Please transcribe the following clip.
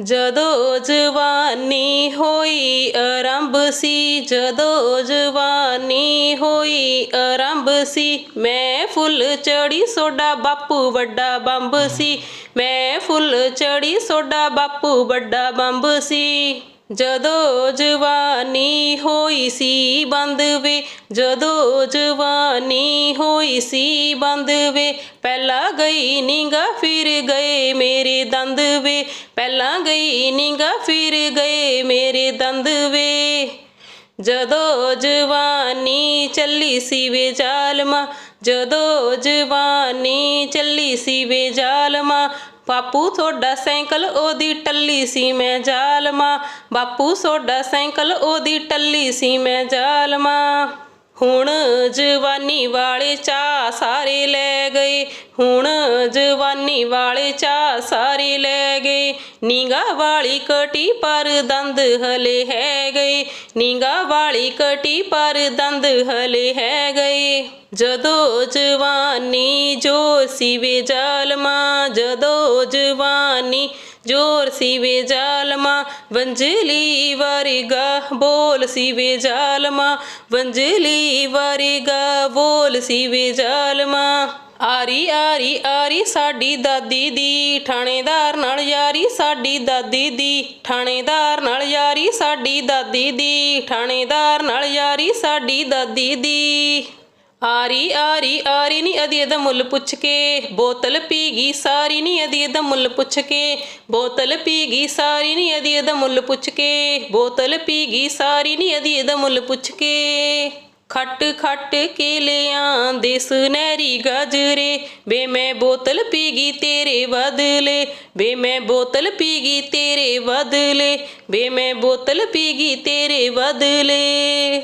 ਜਦੋਂ ਜਵਾਨੀ ਹੋਈ ਆਰੰਭ ਸੀ, ਜਦੋਂ ਜਵਾਨੀ ਹੋਈ ਆਰੰਭ ਸੀ, ਮੈਂ ਫੁੱਲ ਚੜੀ ਸੋਡਾ ਬਾਪੂ ਵੱਡਾ ਬੰਬ ਸੀ, ਮੈਂ ਫੁੱਲ ਚੜੀ ਸੋਡਾ ਬਾਪੂ ਵੱਡਾ ਬੰਬ ਸੀ। ਜਦੋਂ ਜਵਾਨੀ ਹੋਈ ਸੀ ਬੰਦ ਵੇ, ਜਦੋਂ ਜਵਾਨੀ ਹੋਈ ਸੀ ਬੰਦ ਵੇ, ਪਹਿਲਾਂ ਗਈ ਨਿੰਗਾ ਫਿਰ ਗਏ ਮੇਰੇ ਦੰਦ ਵੇ, ਪਹਿਲਾਂ ਗਈ ਨਿੰਗਾ ਫਿਰ ਗਏ ਮੇਰੇ ਦੰਦ ਵੇ। ਜਦੋਂ ਜਵਾਨੀ ਚੱਲੀ ਸੀ ਵੇ ਜ਼ਾਲਮਾ, ਜਦੋਂ ਜਵਾਨੀ ਚੱਲੀ ਸੀ ਵੇ ਜ਼ਾਲਮਾ ਬਾਪੂ ਤੁਹਾਡਾ ਸਾਈਕਲ ਉਹਦੀ ਟੱਲੀ ਸੀ, ਮੈਂ ਜ਼ਾਲਮਾ। ਬਾਪੂ ਤੁਹਾਡਾ ਸਾਈਕਲ ਉਹਦੀ ਟੱਲੀ ਸੀ, ਮੈਂ ਜ਼ਾਲਮਾ। ਹੁਣ ਜਵਾਨੀ ਵਾਲੇ ਚਾ ਸਾਰੇ ਲੈ ਗਏ। ਹੁਣ ਜਵਾਨੀ ਵਾਲੇ ਚਾ ਸਾਰੇ ਲੈ ਗਏ। ਨੀਗਾ ਵਾਲੀ ਕਟੀ ਪਰ ਦੰਦ ਹਲੇ ਹੈ ਗਏ ਨੀਗਾ ਵਾਲੀ ਕਟੀ ਪਰ ਦੰਦ ਹਲੇ ਹੈ ਗਏ ਜਦੋਂ ਜਵਾਨੀ ਜੋ ਸੀ ਜ਼ਾਲਮਾ, ਜਦੋਂ ਜਵਾਨੀ ਜੋਰ ਸੀ ਵੇ ਵੰਜਲੀ ਵਰਗਾ ਬੋਲ ਸੀ ਵੇ ਜ਼ਾਲਮਾ ਵੰਜਲੀ ਵਰਗਾ ਬੋਲ ਸੀ ਵੇ ਜ਼ਾਲਮਾ। ਆਰੀ ਆਰੀ ਆਰੀ ਸਾਡੀ ਦਾਦੀ ਦੀ ਥਾਣੇਦਾਰ ਨਾਲ ਯਾਰੀ ਸਾਡੀ ਦਾਦੀ ਦੀ ਥਾਣੇਦਾਰ ਨਾਲ ਯਾਰੀ ਸਾਡੀ ਦਾਦੀ ਦੀ ਥਾਣੇਦਾਰ ਨਾਲ ਯਾਰੀ ਸਾਡੀ ਦਾਦੀ ਦੀ। ਆਰੀ ਆਰੀ ਆਰੀ ਨੀ ਅਦੀ ਦਾ ਮੁੱਲ ਪੁੱਛ ਕੇ। ਬੋਤਲ ਪੀ ਗਈ, ਸਾਰੀ ਨੀ ਅਦੀ ਦਾ ਮੁੱਲ ਪੁੱਛ ਕੇ। ਬੋਤਲ ਪੀ ਗਈ, ਸਾਰੀ ਨੀ ਅਦੀ ਦਾ ਮੁੱਲ ਪੁੱਛ ਕੇ। ਬੋਤਲ ਪੀ ਗਈ, ਸਾਰੀ ਨੀ ਅਦੀ ਦਾ ਮੁੱਲ ਪੁੱਛ ਕੇ। ਖੱਟ ਖੱਟ ਕੇ ਲਿਆਂ ਦੇ ਸੁਨਹਿਰੀ ਗਾਜਰੇ। ਬੇ ਮੈਂ ਬੋਤਲ ਪੀ ਗਈ, ਤੇਰੇ ਬਦਲੇ। ਵੇ ਮੈਂ ਬੋਤਲ ਪੀ ਗਈ, ਤੇਰੇ ਬਦਲੇ। ਬੇ ਮੈਂ ਬੋਤਲ ਪੀ ਗਈ, ਤੇਰੇ ਬਦਲੇ।